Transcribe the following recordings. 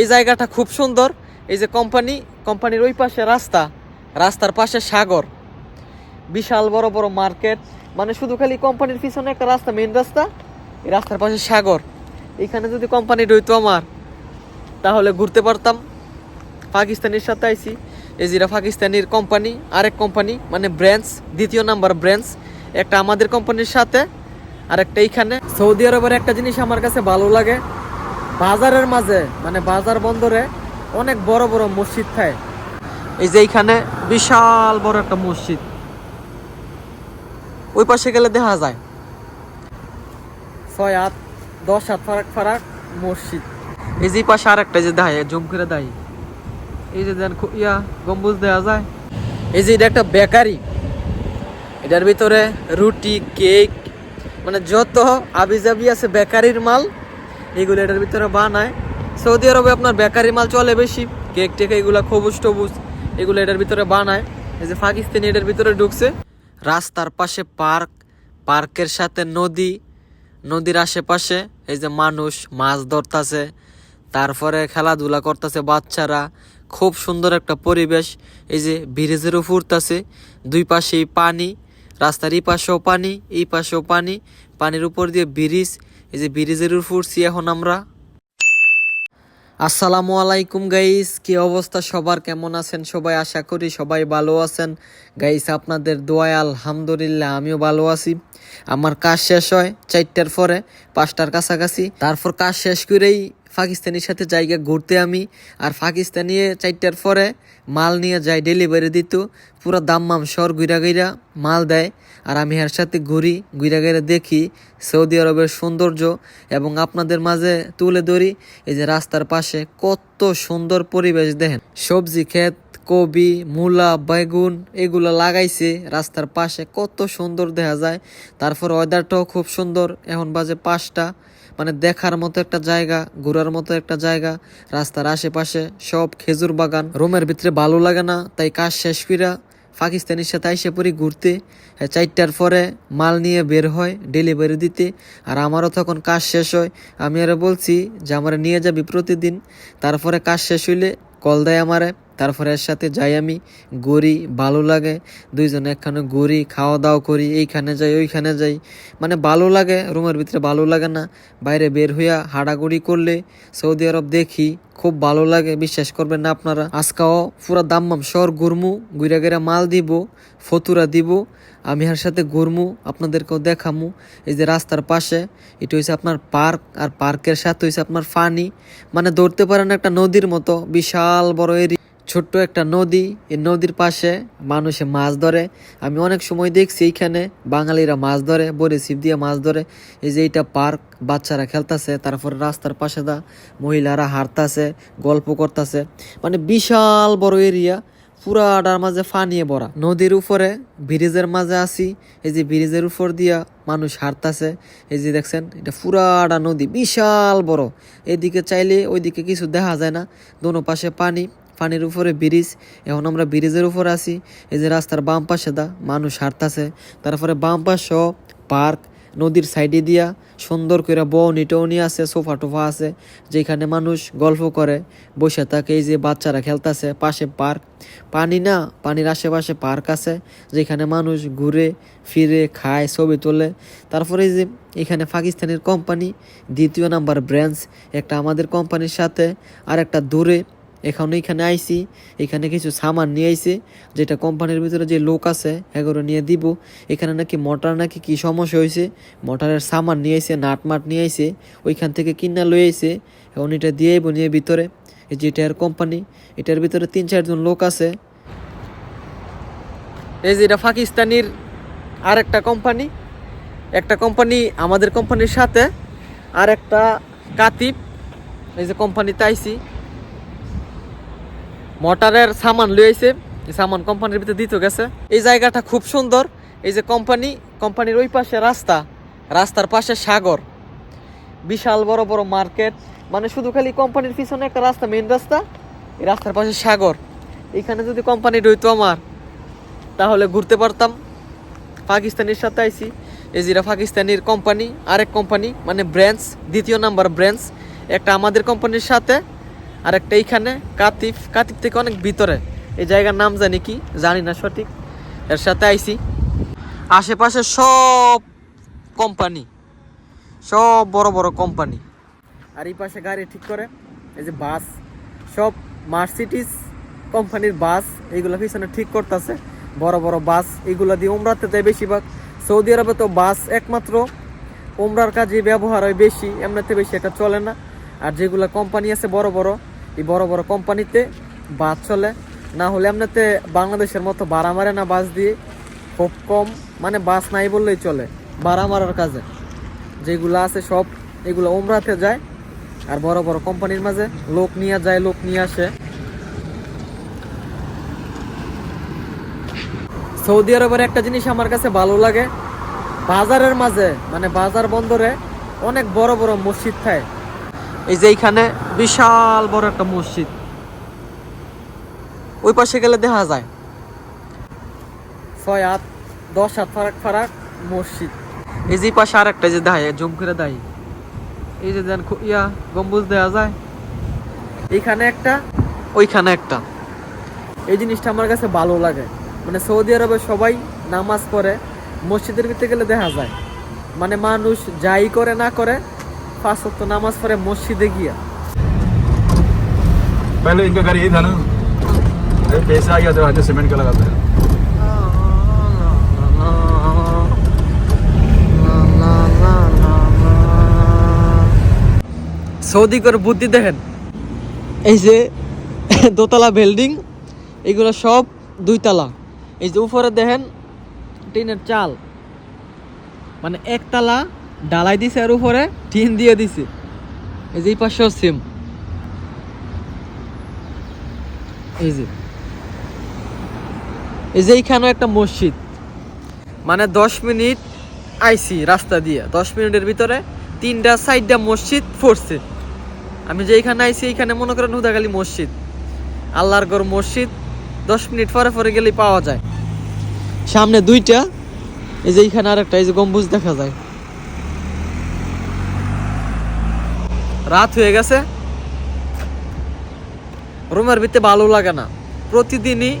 এই জায়গাটা খুব সুন্দর। এই যে কোম্পানি কোম্পানির ওই পাশে রাস্তা। রাস্তার পাশে সাগর। বিশাল বড় বড় মার্কেট মানে শুধু খালি কোম্পানির পিছনে একটা রাস্তা মেন রাস্তা। এই রাস্তার পাশে সাগর। এখানে যদি কোম্পানি রইতো আমার, তাহলে ঘুরতে পারতাম। পাকিস্তানের সাথে আইছি। এই যেটা পাকিস্তানির কোম্পানি আরেক কোম্পানি মানে ব্রাঞ্চ দ্বিতীয় নাম্বার ব্রাঞ্চ একটা আমাদের কোম্পানির সাথে আর একটা এইখানে। সৌদি আরবের একটা জিনিস আমার কাছে ভালো লাগে। বাজারের মাঝে মানে বাজার বন্দরে অনেক বড় বড় মসজিদ থাকে। এই যে এইখানে বিশাল বড় একটা মসজিদ। ওই পাশে গেলে দেখা যায়। ছয় হাত দশ হাত ফারাক ফারাক মসজিদ। এই যে পাশে আর একটা যে দেখায় জুম করে দেয় এই যে দেন ইয়া গম্বুজ দেওয়া যায়। এই যে এটা একটা বেকারি। এটার ভিতরে রুটি কেক মানে যত আবিজাবি আছে বেকারির মাল এগুলো এটার ভিতরে বানায়। সৌদি আরবে আপনার বেকারি মাল চলে বেশি, কেক টেক এগুলা খবুজ টবুজ এগুলো এটার ভিতরে বানায়। এই যে পাকিস্তানি এটার ভিতরে ঢুকছে। রাস্তার পাশে পার্ক, পার্কের সাথে নদী, নদীর আশেপাশে এই যে মানুষ মাছ ধরতাছে, তারপরে খেলাধুলা করতেছে বাচ্চারা, খুব সুন্দর একটা পরিবেশ। এই যে ব্রিজের উপরতাছে দুই পাশেই পানি, রাস্তার এই পাশেও পানি, এই পাশেও পানি, পানির উপর দিয়ে ব্রিজ এই যে ব্রিজের উপর এখন আমরা। আসসালামু আলাইকুম গাইস, কি অবস্থা? সবার কেমন আছেন? সবাই আশা করি সবাই ভালো আছেন। গাইস, আপনাদের দোয়ায় আলহামদুলিল্লাহ আমিও ভালো আছি। আমার কাজ শেষ হয় চারটার পরে, পাঁচটার কাছাকাছি। তারপর কাজ শেষ করেই পাকিস্তানির সাথে জায়গা ঘুরতে আমি আর পাকিস্তানি চারটার পরে মাল নিয়ে যাই ডেলিভারি দিত। পুরো দাম মাম সর গুইরা গুইরা মাল দেয় আর আমি এর সাথে ঘুরি গুইরা গুইরা দেখি সৌদি আরবের সৌন্দর্য এবং আপনাদের মাঝে তুলে ধরি এই যে রাস্তার পাশে কত সুন্দর পরিবেশ দেখেন। সবজি ক্ষেত কবি মূলা, বেগুন এগুলো লাগাইছে, রাস্তার পাশে কত সুন্দর দেখা যায়। তারপর ওয়েদারটাও খুব সুন্দর, এখন বাজে পাঁচটা। মানে দেখার মতো একটা জায়গা ঘোরার মতো একটা জায়গা রাস্তার আশেপাশে সব খেজুর বাগান। রোমের ভিতরে ভালো লাগে না তাই কাজ শেষ ফিরা পাকিস্তানের সাথে আইসে পড়ি ঘুরতে। হ্যাঁ, চারটার পরে মাল নিয়ে বের হয় ডেলিভারি দিতে। আর আমারও তখন কাজ শেষ হয়। আমি আরও বলছি যে আমার নিয়ে যাবি প্রতিদিন। তারপরে কাজ শেষ হইলে কল দেয় আমারে, তারপরে এর সাথে যাই আমি ঘুরি ভালো লাগে, দুইজনে একখানে ঘুরি খাওয়া দাওয়া করি, এইখানে যাই, ওইখানে যাই। মানে ভালো লাগে, রুমের ভিতরে ভালো লাগে না। বাইরে বের হইয়া হাঁটাগুড়ি করলে সৌদি আরব দেখি খুব ভালো লাগে, বিশ্বাস করবেন না আপনারা। আজকাও পুরা দাম্মাম শহর ঘুরমু, ঘুরে গেরা মাল দিব, ফতুরা দিব আমি এর সাথে ঘুরমু, আপনাদেরকেও দেখামু। এই যে রাস্তার পাশে, এটা হচ্ছে আপনার পার্ক, আর পার্কের সাথে হচ্ছে আপনার ফানি। মানে ধরতে পারেন একটা নদীর মতো, বিশাল বড় এরিয়া ছোট্ট একটা নদী। এই নদীর পাশে মানুষে মাছ ধরে। আমি অনেক সময় দেখছি এইখানে বাঙালিরা মাছ ধরে, বড়ি ছিপ দিয়ে মাছ ধরে। এই যে এইটা পার্ক, বাচ্চারা খেলতাছে, তারপরে রাস্তার পাশে দা মহিলারা হারতাছে গল্প করতেছে। মানে বিশাল বড় এরিয়া। পুরাটার মাঝে ফানিয়ে ভরা। নদীর উপরে, ব্রিজের মাঝে আসি এই যে ব্রিজের উপর দিয়া মানুষ হারতাছে এই যে দেখছেন, এটা পুরাটা নদী, বিশাল বড়। এদিকে চাইলে ওইদিকে কিছু দেখা যায় না, দোনো পাশে পানি, পানির উপরে ব্রিজ, এখন আমরা ব্রিজের উপরে আছি, এই যে রাস্তার বাম পাশে দা, মানুষ হাঁটতাছে, তারপরে বাম পাশেও পার্ক নদীর সাইডে দিয়া সুন্দর করে বউনি টউনি আছে, সোফা টোফা আছে, যেখানে মানুষ গল্প করে, বসে থাকে, এই যে বাচ্চারা খেলতেছে, পাশে পার্ক। পানি না, পানির আশেপাশে পার্ক আছে, যেখানে মানুষ ঘুরে, ফিরে, খায়, ছবি তোলে। তারপরে এই যে এখানে পাকিস্তানের কোম্পানি দ্বিতীয় নাম্বার ব্রাঞ্চ একটা আমাদের কোম্পানির সাথে আর একটা দূরে এখন এখানে আইছি, এখানে কিছু সামান নিয়ে আইছি, যেটা কোম্পানির ভিতরে যে লোক আছে, এগুলো নিয়ে দিব। এখানে নাকি মোটর নাকি কি সমস্যা হয়েছে মোটরের সামান নিয়ে আইছে, নাট মাট নিয়ে আইছে, ওইখান থেকে কিনা লয়ে আইছে, এখন এটা দিয়ে আইবো নিয়ে ভিতরে। এই যে এটার কোম্পানি, এটার ভিতরে তিন চারজন লোক আছে। এই যে এটা পাকিস্তানির আর একটা কোম্পানি একটা কোম্পানি আমাদের কোম্পানির সাথে আর একটা কাতিব, এই যে কোম্পানিতে আইছি। মোটরের সামান লইছে সামান কোম্পানির ভিতরে দিতে গেছে। এই জায়গাটা খুব সুন্দর। এই যে কোম্পানি, কোম্পানির ওই পাশে রাস্তা। রাস্তার পাশে সাগর। বিশাল বড় বড় মার্কেট। মানে শুধু খালি কোম্পানির পিছনে একটা রাস্তা মেইন রাস্তা। এই রাস্তার পাশে সাগর। এখানে যদি কোম্পানি রইতো আমার, তাহলে ঘুরতে পারতাম। পাকিস্তানির সাথে আইছি। এই যেটা পাকিস্তানের কোম্পানি, আরেক কোম্পানি মানে ব্রাঞ্চ দ্বিতীয় নাম্বার ব্রাঞ্চ একটা আমাদের কোম্পানির সাথে। আর একটা এইখানে কাতিফ কাতিফ থেকে অনেক ভিতরে। এই জায়গার নাম জানি কি? জানি না সঠিক। এর সাথে আইছি। আশেপাশে সব কোম্পানি। সব বড় বড় কোম্পানি। আর এই পাশে গাড়ি ঠিক করে। এই যে বাস। সব মার্সিডিস কোম্পানির বাস। এইগুলো পিছনে ঠিক করতেছে। বড় বড় বাস। এইগুলো দিয়ে উমরাতে দেয় বেশিরভাগ। সৌদি আরবে তো বাস একমাত্র। উমরার কাজে ব্যবহার হয় বেশি। এমনিতে বেশি এটা চলে না। আর যেগুলো কোম্পানি আছে বড় বড় এই বড় বড় কোম্পানিতে বাস চলে। না হলে এমনিতে বাংলাদেশের মতো ভাড়া মারে না বাস দিয়ে। খুব কম মানে বাস নাই বললেই চলে, ভাড়া মারার কাজে। যেগুলো আছে সব, এগুলো উমরাতে যায়। আর বড় বড় কোম্পানির মাঝে লোক নিয়ে যায়, লোক নিয়ে আসে। সৌদি আরবের একটা জিনিস আমার কাছে ভালো লাগে। বাজারের মাঝে মানে বাজার বন্দরে অনেক বড় বড় মসজিদ থাকে। এই যে এইখানে বিশাল বড় একটা মসজিদ। ওই পাশে গেলে দেখা যায়। ছয় হাত, দশ হাত ফারাক ফারাক মসজিদ। এই যে পাশে আর একটা যে দেখায় জুম করে দেয় এই যে দেন ইয়া, গম্বুজ দেওয়া যায়। এইখানে একটা, ওইখানে একটা। এই জিনিসটা আমার কাছে ভালো লাগে। মানে সৌদি আরবে সবাই নামাজ পড়ে, মসজিদের ভিতরে গেলে দেখা যায়। মানে মানুষ যাই করে না করে পাঁচ ওয়াক্ত নামাজ পড়ে মসজিদে গিয়া पहले इनका घर यही था ना अरे पैसा आ गया तो आज सीमेंट का लगाता है সৌদি করে বুদ্ধি দেখেন এই যে দোতলা বিল্ডিং এগুলো সব দুইতলা এই যে উপরে দেখেন টিনের চাল মানে একতলা ডালাই দিছে আর উপরে, টিন দিয়ে দিছে। এই যে এই পাশেও সিম এই যে। এই যে এইখানেও একটা মসজিদ। মানে দশ মিনিট আইছি রাস্তা দিয়ে। দশ মিনিটের ভিতরে তিনটা সাইডটা মসজিদ পড়ছে। আমি যে এইখানে আইছি, এইখানে মনে করেন হুদাগালি মসজিদ। আল্লাহর গড় মসজিদ, দশ মিনিট পরে পরে গেলেই পাওয়া যায়। সামনে দুইটা, এই যে এইখানে আরেকটা, এই যে গম্বুজ দেখা যায়। রাত হয়ে গেছে। রুমের ভিতরে ভালো লাগে না। প্রতিদিনই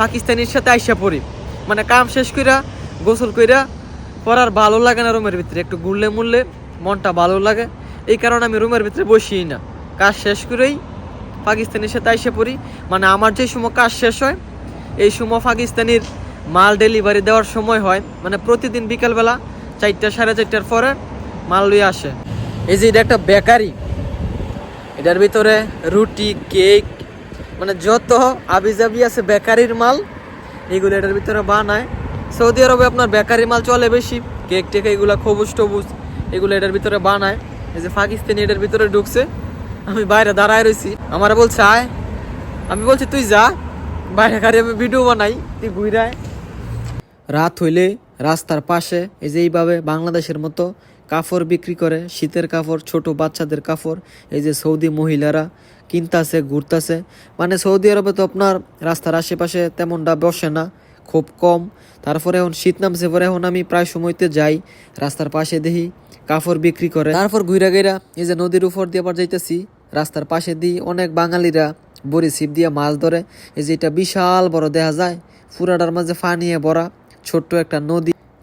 পাকিস্তানির সাথে আইসা পড়ি। মানে কাম শেষ কইরা, গোসল কইরা পরার ভালো লাগে না রুমের ভিতরে। একটু ঘুরলে মুড়লে মনটা ভালো লাগে। এই কারণে আমি রুমের ভিতরে বসিই না। কাজ শেষ করেই পাকিস্তানের সাথে আইসা পড়ি। মানে আমার যে সময় কাজ শেষ হয়, এই সময় পাকিস্তানির মাল ডেলিভারি দেওয়ার সময় হয়। মানে প্রতিদিন বিকালবেলা চারটা সাড়ে চারটার পরে মাল লইয়ে আসে। এই যে এটা একটা বেকারি। এটার ভিতরে রুটি, কেক মানে যত আবিজাবি আছে, বেকারির মাল, এগুলো এটার ভিতরে বানায়। সৌদি আরবে আপনার বেকারি মাল চলে বেশি, কেক টেক এগুলো খবুজ টবুজ, এগুলো এটার ভিতরে বানায়। এই যে পাকিস্তানি এটার ভিতরে ঢুকছে, আমি বাইরে দাঁড়ায় রয়েছি আমার বলছে, আয়। আমি বলছি, তুই যা। বাইরে গাড়ি আমি ভিডিও বানাই, তুই ঘুরায় রাত হইলে রাস্তার পাশে, এই যে এইভাবে বাংলাদেশের মতো কাপড় বিক্রি করে, শীতের কাপড় ছোট বাচ্চাদের কাপড় এই যে সৌদি মহিলারা কিনতাছে, ঘুরতাছে। মানে সৌদি আরবে তো আপনার রাস্তার আশেপাশে তেমনটা বসে না, খুব কম। তারপরে এখন শীত নামছে পরে এখন আমি প্রায় সময়তে যাই, রাস্তার পাশে দেখি কাপড় বিক্রি করে। তারপর ঘুরা গেরা এই যে নদীর উপর দিয়ে আবার যাইতেছি, রাস্তার পাশে দিয়ে অনেক বাঙালিরা বড়ি ছিপ দিয়ে মাছ ধরে। এই যে এটা বিশাল বড় দেখা যায় ফুরাটার মাঝে ফানিয়ে ভরা, ছোট্ট একটা নদী।